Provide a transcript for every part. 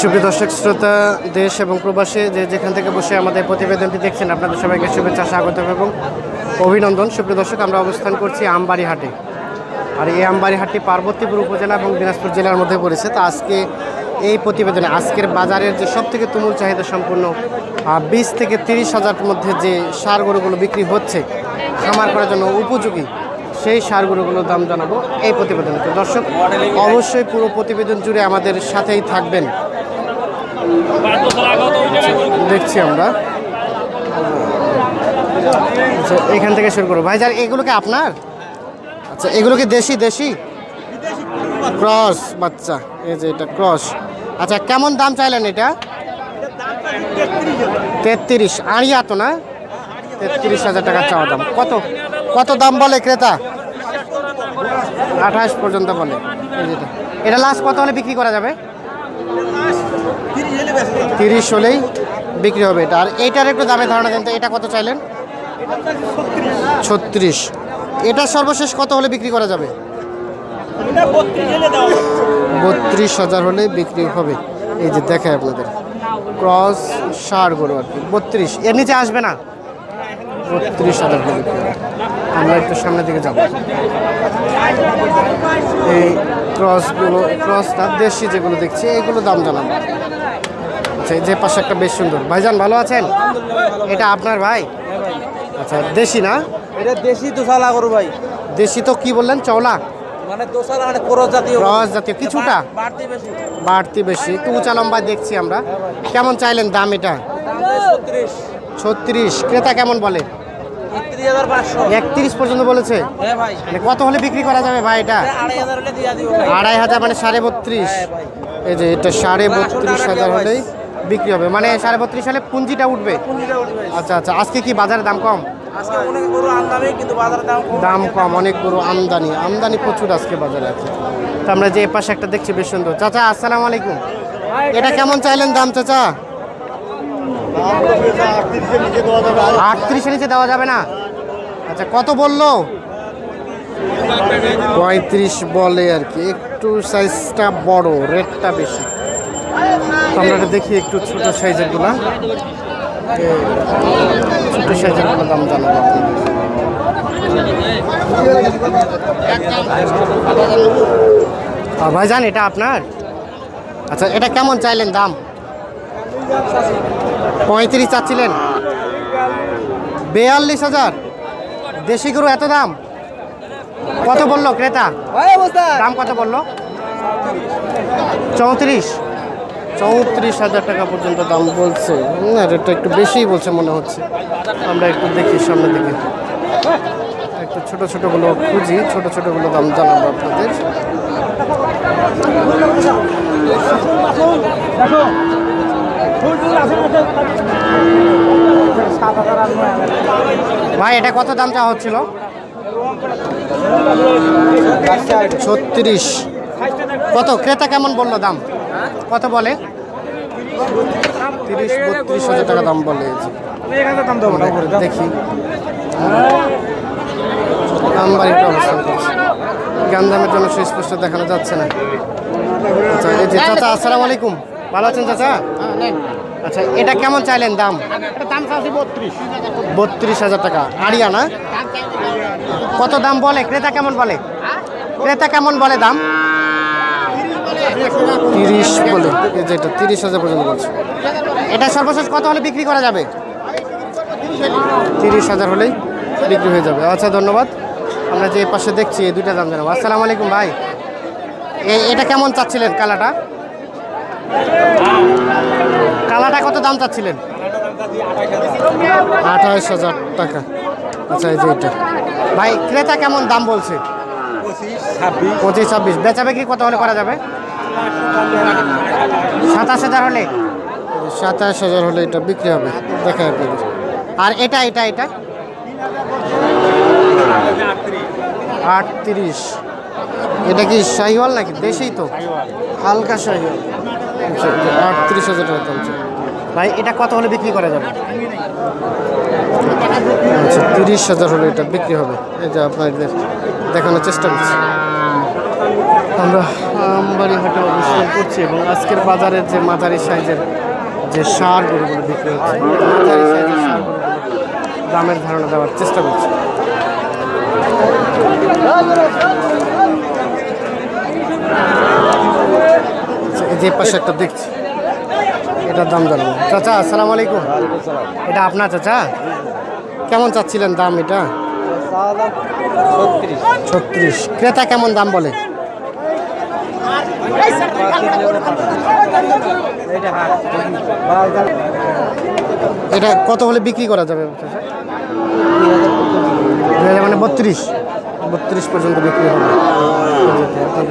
সুপ্রিয় দর্শক, শ্রোতা, দেশ এবং প্রবাসে, যে যেখান থেকে বসে আমাদের প্রতিবেদনটি দেখছেন, আপনাদের সবাইকে শুভেচ্ছা, স্বাগত এবং অভিনন্দন। সুপ্রিয় দর্শক, আমরা অবস্থান করছি আমবাড়ি হাটে আর এই আমবাড়ি হাটটি পার্বতীপুর উপজেলা এবং দিনাজপুর জেলার মধ্যে পড়েছে। তো আজকে এই প্রতিবেদনে, আজকের বাজারের যে সব থেকে তুমুল চাহিদা সম্পূর্ণ বিশ থেকে তিরিশ হাজার মধ্যে যে সার গরুগুলো বিক্রি হচ্ছে, খামার করার জন্য উপযোগী সেই সার গরুগুলোর দাম জানাব এই প্রতিবেদনে। তো দর্শক, অবশ্যই পুরো প্রতিবেদন জুড়ে আমাদের সাথেই থাকবেন। দেখছি আমরা। আচ্ছা এখান থেকে শুরু করব। ভাইজান এগুলো কি আপনার? আচ্ছা এগুলো কি দেশি দেশি? ক্রস, বাচ্চা, এই যে এটা ক্রস। আচ্ছা কেমন দাম চাইলেন এটা? তেত্রিশ। আড়িয়া তো না? তেত্রিশ হাজার টাকা চাওয়া দাম। কত? কত দাম বলে ক্রেতা? আঠাশ পর্যন্ত বলে। এটা লাস্ট কত হলে বিক্রি করা যাবে? তিরিশ হলেই বিক্রি হবে এটা। আর এইটার একটু দামে ধারণা দেন এটা কত চাইলেন? ছত্রিশ। এটা সর্বশেষ কত হলে বিক্রি করা যাবে? বত্রিশ হাজার হলে বিক্রি হবে। এই যে দেখায় আপনাদের। ক্রস ষাট গরু আর কি। বত্রিশ। এর নিচে আসবে না? বত্রিশ হাজার হবে। আমরা একটু সামনের দিকে যাব। এই ক্রসগুলো ক্রসটা দেশি যেগুলো দেখছি এগুলো দাম জানাব। আচ্ছা এই যে পাশে একটা বেশ সুন্দর। ভাইজান ভালো আছেন? এটা আপনার ভাই? আচ্ছা দেশি না? এটা দেশি দোসালা গরু ভাই। দেশি তো কি বললেন চওলা? মানে মানে জাতীয় ক্রস জাতীয় কিছুটা? বাড়তি বেশি। বাড়তি বেশি একটু উঁচা লম্বা দেখছি আমরা। কেমন চাইলেন দাম এটা? ছত্রিশ। ক্রেতা কেমন বলে? একত্রিশ পর্যন্ত বলেছে? হ্যাঁ ভাই। মানে কত হলে বিক্রি করা যাবে ভাই এটা? আড়াই হাজার মানে সাড়ে বত্রিশ। হ্যাঁ এই যে এটা সাড়ে বত্রিশ হাজার হলেই বিক্রি হবে। মানে সাড়ে বত্রিশ হলে পুঁজিটা উঠবে? পুঁজিটা উঠবে আচ্ছা আচ্ছা। আজকে কি বাজারের দাম কম? আজকে অনেক গরু আনলামই কিন্তু বাজারের দাম কম। দাম কম অনেক বড় আমদানি। আমদানি প্রচুর আজকে বাজারে আছে। তো আমরা যে এ পাশে একটা দেখছি বেশ সুন্দর। চাচা আসসালামু আলাইকুম। এটা কেমন চাইলেন দাম চাচা? আটত্রিশের নিচে দেওয়া যাবে না। আচ্ছা কত বলল? পঁয়ত্রিশ বলে আর কি। একটু সাইজটা বড় রেটটা বেশি। আমরা এটা দেখি একটু ছোট সাইজেরগুলা এ, ছোট সাইজেরগুলো দাম জানাব ভাইজান এটা আপনার? আচ্ছা এটা কেমন চাইলেন দাম? পঁয়ত্রিশ চাচ্ছিলেন। বেয়াল্লিশ হাজার। দেশি গরু এত দাম? কত বলল ক্রেতা? দাম কত বলল? চৌত্রিশ। চৌত্রিশ হাজার টাকা পর্যন্ত দাম বলছে। না রেটটা একটু বেশিই বলছে মনে হচ্ছে। আমরা একটু দেখি, সামনের দিকে। একটু ছোট ছোটগুলো খুঁজি, ছোট ছোটগুলো দাম জানাব আপনাদের। ভাই, এটা কত দাম চাওয়া হচ্ছিল? ছত্রিশ। কত? ক্রেতা কেমন বলল দাম? কত বলে? তিরিশ, বত্রিশ হাজার টাকা দাম বলে। দেখি। নাম্বার গান দামের জন্য সুস্পষ্ট দেখানো যাচ্ছে না। আচ্ছা আলাইকুম। ভালো আছেন চাচা? আচ্ছা এটা কেমন চাইলেন দাম? দাম চাচ্ছি বত্রিশ। বত্রিশ হাজার টাকা। আড়িয়া না? কত দাম বলে? ক্রেতা কেমন বলে? ক্রেতা কেমন বলে দাম? তিরিশ বলে। এই যে এটা তিরিশ হাজার পর্যন্ত বলছে। এটা সর্বশেষ কত হলে বিক্রি করা যাবে? তিরিশ হাজার হলেই বিক্রি হয়ে যাবে। আচ্ছা ধন্যবাদ। আমরা যে পাশে দেখছি এই দুইটা দাম জানাব। আসসালামু আলাইকুম ভাই। এ- এটা কেমন চাচ্ছিলেন কালাটা কালাটা কত দাম চাচ্ছিলেন? আঠাশ হাজার টাকা। আচ্ছা এই যে এটা। ভাই ক্রেতা কেমন দাম বলছে? পঁচিশ ছাব্বিশ। বেচা বিক্রি কত হলে করা যাবে? সাতাশ হাজার হলে? সাতাশ হাজার হলে এটা বিক্রি হবে। দেখা আপনাদের। আর এটা এটা এটা? আটত্রিশ। এটা কি শাহিওয়াল নাকি? দেশেই তো? হালকা শাহিওয়াল। আটত্রিশ হাজার টাকা দাম ভাই এটা কত হলে বিক্রি করা যাবে? আচ্ছা তিরিশ হাজার হলে এটা বিক্রি হবে। এই যে আপনাদের দেখানোর চেষ্টা করছি। আমরা আমবাড়ি হাটে অবস্থান করছি এবং আজকের বাজারের যে মাঝারি সাইজের যে সার গরুগুলো বিক্রি হচ্ছে মাঝারি সাইজের দামের ধারণা দেওয়ার চেষ্টা করছি। এই যে পাশে একটা দেখছি। এটার দাম জানব। চাচা, আসসালামু আলাইকুম। এটা আপনার চাচা? কেমন চাচ্ছিলেন দাম এটা? ছত্রিশ। ক্রেতা কেমন দাম বলে? এটা কত হলে বিক্রি করা যাবে? মানে বত্রিশ। বত্রিশ পর্যন্ত বিক্রি হবে।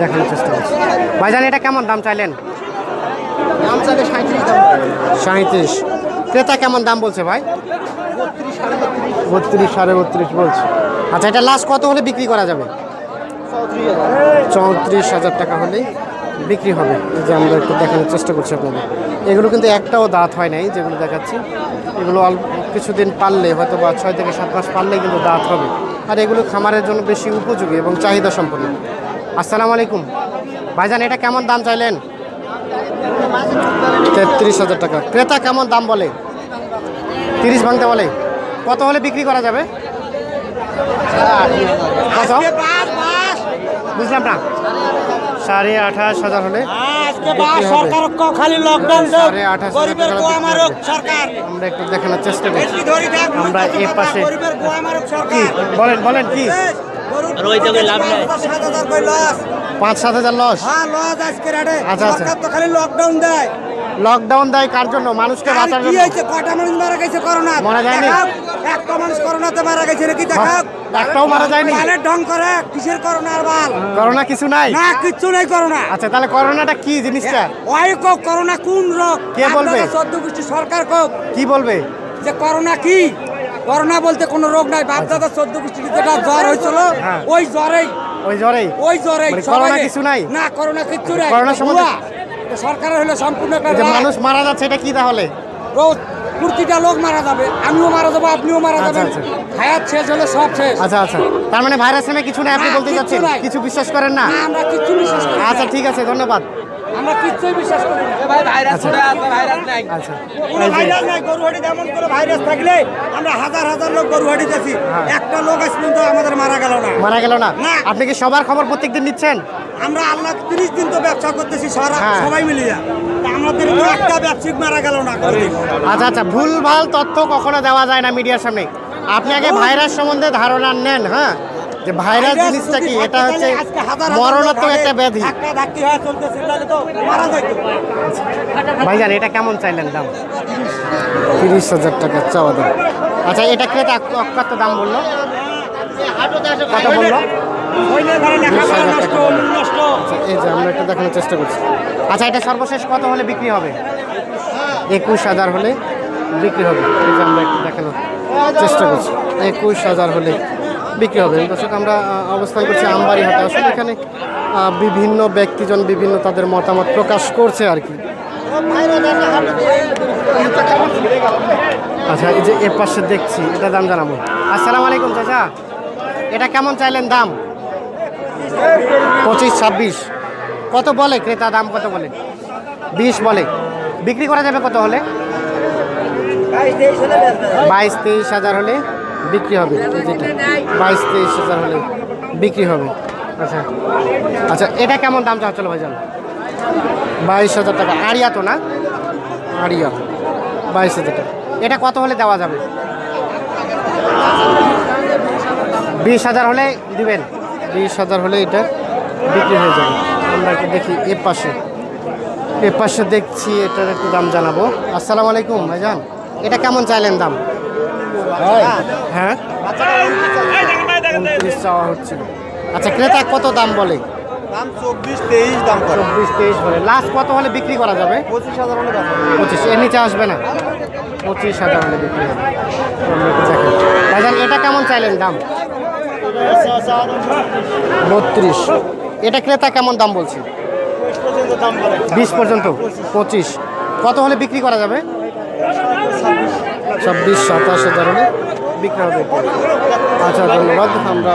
দেখানোর চেষ্টা করছি। ভাইজান, এটা কেমন দাম চাইলেন? সাঁত্রিশ ক্রেতা কেমন দাম বলছে ভাই? বত্রিশ সাড়ে বত্রিশ। বলছে। আচ্ছা এটা লাস্ট কত হলে বিক্রি করা যাবে? চৌত্রিশ হাজার। টাকা হলেই বিক্রি হবে। এই যে আমরা একটু দেখানোর চেষ্টা করছি আপনাদের। এগুলো কিন্তু একটাও দাঁত হয় নাই যেগুলো দেখাচ্ছি। এগুলো অল্প কিছুদিন পারলে হয়তো বা ছয় থেকে সাত মাস পারলেই কিন্তু দাঁত হবে। আর এগুলো খামারের জন্য বেশি উপযোগী এবং চাহিদা সম্পন্ন আসসালামু আলাইকুম। ভাইজান এটা কেমন দাম চাইলেন? তেত্রিশ হাজার টাকা। ক্রেতা কেমন দাম বলে? তিরিশ ভাঙতে বলে। কত হলে বিক্রি করা যাবে? কত? বুঝলাম না। সাড়ে আঠাশ হাজার হলে আমরা একটু দেখানোর চেষ্টা থাক আমরা এ পাশে বলেন বলেন কি? লাভ নাই। পাঁচ সাত হাজার লস হ্যাঁ লস আজকে আচ্ছা, আচ্ছা। সরকার তো খালি লকডাউন দেয়। লকডাউন দেয় কার জন্য? মানুষকে আর বাঁচার কি জন্য। হয়েছে? কটা মানুষ মারা গেছে করোনা? মারা যায়নি? একটা মানুষ করোনাতে মারা গেছে নাকি? দেখাও। একটাও মারা যায়নি। বালের ঢং করে কিসের করোনার বাল? করোনা কিছু নাই? না কিচ্ছু নেই করোনা। আচ্ছা তাহলে করোনাটা কি জিনিসটা? ওই কোক করোনা কোন রোগ? কে বলবে? চোদ্দ গোষ্ঠী সরকার কোক কি বলবে? যে করোনা কি? করোনা বলতে কোনো রোগ নাই। বাপ দাদা চোদ্দ গোষ্ঠী যেটা জ্বর হয়েছিল হ্যাঁ। ওই জ্বরেই ওই জ্বরেই? ওই জ্বরেই মানে করোনা কিছু নাই? না করোনা কিছু নাই। করোনা সম্বন্ধে- সরকারের হলো সম্পূর্ণ একটা যে মানুষ মারা যাচ্ছে এটা কি তাহলে? রোজ প্রতিটা লোক মারা যাবে আমিও মারা যাব আপনিও মারা আচ্ছা, যাবেন। আচ্ছা। হায়াত শেষ হলে সব শেষ। আচ্ছা আচ্ছা। তার মানে ভাইরাস কিছু নেই আপনি বলতে যাচ্ছেন? কিছু বিশ্বাস করেন না? আমরা কিছু বিশ্বাস না। আচ্ছা ঠিক আছে ধন্যবাদ। আমরা কিচ্ছুই বিশ্বাস করি না। ভাই ভাইরাস আচ্ছা। ভাইরাস নাই। আচ্ছা। কোনো ভাইরাস নাই গরুহাটিতে এমন করে ভাইরাস থাকলে আমরা হাজার হাজার লোক গরুহাটিতে আছি হ্যাঁ। একটা লোক আজ পর্যন্ত আমাদের মারা গেল না। মারা গেল না। আপনি কি সবার খবর প্রত্যেকদিন নিচ্ছেন? আমরা আল্লাহ তিরিশ দিন তো ব্যবসা করতেছি সারা হ্যাঁ। সবাই মিলিয়ে আমাদের তো একটা ব্যবসায়িক মারা গেল না আচ্ছা আচ্ছা ভুল ভালো তথ্য কখনো দেওয়া যায় না মিডিয়ার সামনে। আপনি আগে ভাইরাস সম্বন্ধে ধারণা নেন হ্যাঁ? যে ভাইরাস জিনিসটা কি? এটা হচ্ছে মরণাত্মক একটা ব্যাধি। হয়ে ভাইজান এটা কেমন চাইলেন দাম? তিরিশ হাজার টাকা চাওয়া দাম। আচ্ছা এটা ক্রেতা কত দাম বলল? কত বলল? আচ্ছা, এই যে আমরা একটু দেখানোর চেষ্টা করছি। আচ্ছা এটা সর্বশেষ কত হলে বিক্রি হবে? একুশ হাজার হলে বিক্রি হবে। এই যে আমরা একটু দেখানোর চেষ্টা করছি। একুশ হাজার হলে বিক্রি হবে। দর্শক, আমরা অবস্থান করছি আমবাড়ি হাটে আসলে এখানে বিভিন্ন ব্যক্তিজন, বিভিন্ন তাদের মতামত প্রকাশ করছে আর কি। আচ্ছা এই যে এ পাশে দেখছি, এটা দাম জানাব। আসসালামু আলাইকুম, চাচা। এটা কেমন চাইলেন দাম? পঁচিশ, ছাব্বিশ। কত বলে ক্রেতা? দাম কত বলে? বিশ বলে। বিক্রি করা যাবে কত হলে? বাইশ, তেইশ হাজার হলে। বিক্রি হবে বাইশ তেইশ হাজার হলে বিক্রি হবে। আচ্ছা। আচ্ছা এটা কেমন দাম চাচ্ছিল ভাইজান? বাইশ হাজার টাকা। আড়িয়া তো না? আড়িয়া। বাইশ হাজার টাকা। এটা কত হলে দেওয়া যাবে? বিশ হাজার হলে দিবেন। বিশ হাজার হলে এটা বিক্রি হয়ে যাবে। আমরা একটু দেখি এ পাশে। এ পাশে দেখছি, এটার একটু দাম জানাব। আসসালামু আলাইকুম ভাইজান। এটা কেমন চাইলেন দাম? হ্যাঁ? উনত্রিশ চাওয়া হচ্ছিল আচ্ছা ক্রেতা কত দাম বলে? দাম চব্বিশ তেইশ দাম চব্বিশ তেইশ বলে। লাস্ট কত হলে বিক্রি করা যাবে? পঁচিশ হাজার হলে পঁচিশ এর নিচে আসবে না? পঁচিশ হাজার হলে বিক্রি হবে। ভাইজান এটা কেমন চাইলেন দাম? বত্রিশ। এটা ক্রেতা কেমন দাম বলছে? বিশ পর্যন্ত? পঁচিশ। কত হলে বিক্রি করা যাবে? ছাব্বিশ সাতাশ ধরনের বিক্রি হবে আচ্ছা ধন্যবাদ। আমরা